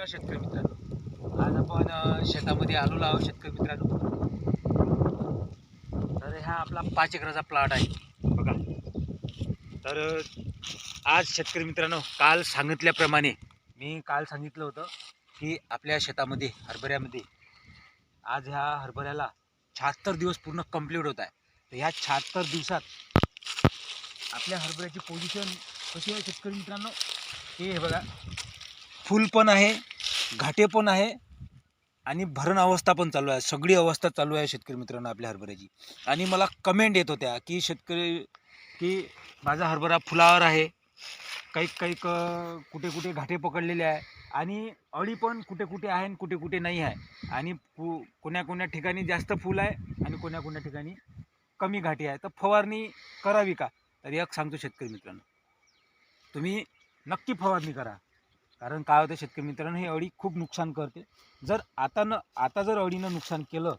नमस्कार शेतकरी मित्रांनो? आज आपण शेतामध्ये आलेलो आहोत शेतकरी मित्रांनो. तर हा आपला पाच एकराचा प्लॉट आहे. बघा. तर आज शेतकरी मित्रांनो काल सांगितल्याप्रमाणे मी काल सांगितलं होतं की आपल्या शेतामध्ये हरभऱ्यामध्ये आज ह्या हरभऱ्याला शहात्तर दिवस पूर्ण कंप्लीट होत आहे. तर ह्या शहात्तर दिवसात आपल्या हरभऱ्याची पोझिशन कशी आहे शेतकरी मित्रांनो? हे बघा. फुल पण आहे घाटे पण आहे आणि भरण अवस्था पण चालू आहे. सगळी अवस्था चालू आहे शेतकरी मित्रांनो आपल्या हरभऱ्याची. आणि मला कमेंट येत होत्या की शेतकरी की माझा हरभरा फुलावर आहे. काही काही क कुठे कुठे घाटे पकडलेले आहे आणि अळी पण कुठे कुठे आहे आणि कुठे कुठे नाही आहे. आणि पु कोण्या कोण्या ठिकाणी जास्त फुल आहे आणि कोण्या कोण्या ठिकाणी कमी घाटी आहे. तर फवारणी करावी का? तर एक सांगतो शेतकरी मित्रांनो. तुम्ही नक्की फवारणी करा. कारण काय होतं शेतकरी मित्रांनो हे अळी खूप नुकसान करते. जर आता न आता जर अळीनं नुकसान केलं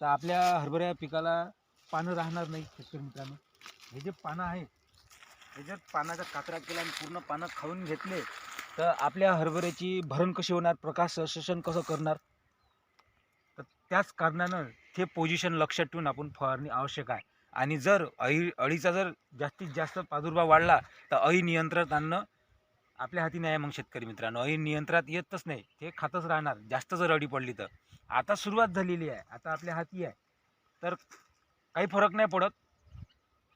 तर आपल्या हरभऱ्या पिकाला पानं राहणार नाही शेतकरी मित्रांनो. हे जे पानं आहे हे जर पानाचा कातरा केला आणि पूर्ण पानं खाऊन घेतले तर आपल्या हरभऱ्याची भरण कशी होणार प्रकाश शोषण कसं करणार? तर त्याच कारणानं ते पोझिशन लक्षात ठेवून आपण फवारणी आवश्यक आहे. आणि जर अळी अळीचा जर जास्तीत जास्त प्रादुर्भाव वाढला तर अळी नियंत्रणात आणणं आपल्या हाती नाही आहे मग शेतकरी मित्रांनो. हे नियंत्रणात येतच नाही. ते खातच राहणार. जास्त जर अळी पडली तर. आता सुरुवात झालेली आहे. आता आपल्या हाती आहे. तर काही फरक नाही पडत.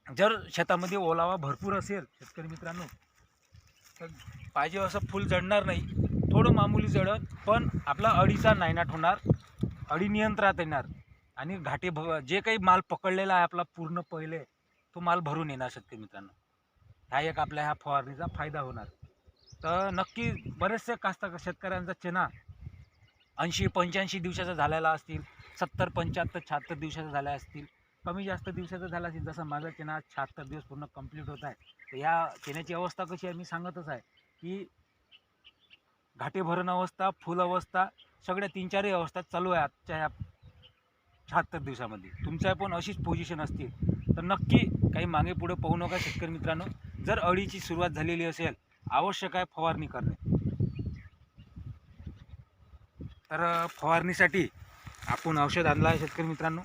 जर शेतामध्ये ओलावा भरपूर असेल शेतकरी मित्रांनो तर पाहिजे असं फुल जडणार नाही. थोडं मामूली जडत पण आपला अळीचा नायनाट होणार. अळी नियंत्रणात येणार. आणि घाटे भ जे काही माल पकडलेला आहे आपला पूर्ण पहिले तो माल भरून येणार शेतकरी मित्रांनो. हा एक आपल्या ह्या फवारणीचा फायदा होणार. तर नक्की बरेचसे कास्ता शेतकऱ्यांचा चेना ऐंशी पंच्याऐंशी दिवसाचा झालेला असतील सत्तर पंच्याहत्तर शहात्तर दिवसाचा झाला असतील कमी जास्त दिवसाचा झाला असेल जसं माझा चेना शहात्तर दिवस पूर्ण कंप्लीट होत आहे. तर या चेन्याची अवस्था कशी आहे मी सांगतच आहे की घाटे भरण अवस्था फुल अवस्था सगळ्या तीन चारही अवस्था चालू आहे आजच्या ह्या शहात्तर दिवसामध्ये. तुमच्या पण अशीच पोझिशन असतील. तर नक्की काही मागे पुढे पाहू नका शेतकरी मित्रांनो. जर अळीची सुरुवात झालेली असेल आवश्यक आहे फवारणी करणे. तर फवारणीसाठी आपण औषध आणलं आहे शेतकरी मित्रांनो.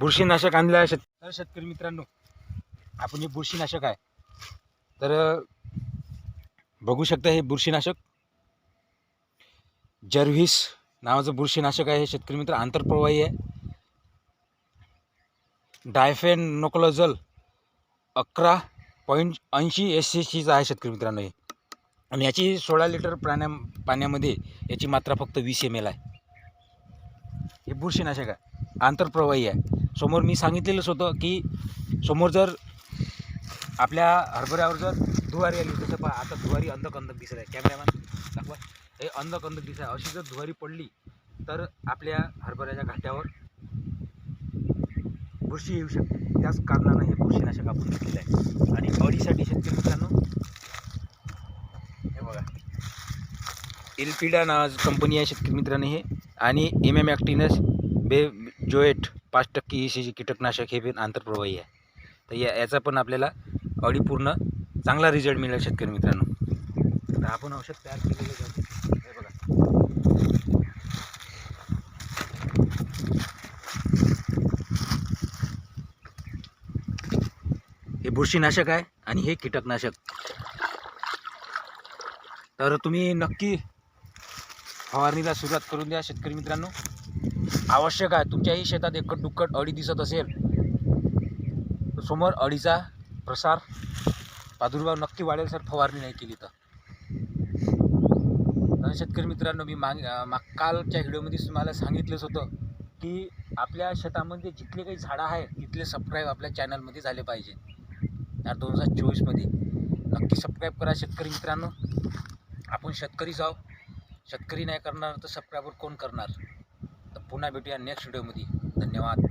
बुरशीनाशक आणलं आहे शेत तर शेतकरी मित्रांनो आपण हे बुरशीनाशक आहे. तर बघू शकता हे बुरशीनाशक. जर्व्हिस नावाचं बुरशीनाशक आहे हे शेतकरी मित्र आंतरप्रवाही आहे. डायफेन नोकोलोजल अकरा पॉईंट ऐंशी एस सी आहे शेतकरी मित्रांनो हे. आणि याची सोळा लिटर प्राण्या पाण्यामध्ये याची मात्रा फक्त वीस एम एल आहे. हे बुरशीनाशक आहे. आंतरप्रवाही आहे. समोर मी सांगितलेलंच होतं की समोर जर आपल्या हरभऱ्यावर जर धुवारी आली जसं पहा आता धुवारी अंधक अंधक दिसत आहे. कॅमेरामॅन दाखवा. हे अंधक अंधक दिसत आहे. अशी जर धुवारी पडली तर आपल्या हरभऱ्याच्या घाट्यावर बुरशी येऊ शकते. त्याच कारणानं हे बुरशीनाशक आपण घेतलेलं आहे. आणि अळीसाठी शेतकरी मित्रांनो हे बघा. एलपिडा ना कंपनी आहे शेतकरी मित्रांनो हे. आणि एम एम ॲक्टिनस बे जोएट पाच टक्के ई कीटकनाशक हे पण आंतरप्रवाही आहे. तर या याचा पण आपल्याला अळीपूर्ण चांगला रिझल्ट मिळेल शेतकरी मित्रांनो. तर आपण औषध तयार केलेलं आहे. हे बघा. हे बुरशीनाशक आहे आणि हे कीटकनाशक. तर तुम्ही नक्की फवारणीला सुरुवात करून द्या शेतकरी मित्रांनो. आवश्यक आहे तुमच्याही शेतात एकट दुक्कट अळी दिसत असेल तर समोर अळीचा प्रसार प्रादुर्भाव नक्की वाढेल सर फवारणी नाही केली तर. शेतकरी मित्रांनो मी माग माग कालच्या व्हिडिओमध्ये तुम्हाला सांगितलंच होतं की आपल्या शेतामध्ये जितले काही झाडं आहेत तिथले सबस्क्राईब आपल्या चॅनलमध्ये झाले पाहिजे. या दोन हजार चोवीसमध्ये. नक्की सबस्क्राईब करा शेतकरी मित्रांनो. आपण शेतकरी जाऊ शेतकरी नाही करणार तर सबस्क्राईबर कोण करणार? तर पुन्हा भेटूया नेक्स्ट व्हिडिओमध्ये. धन्यवाद.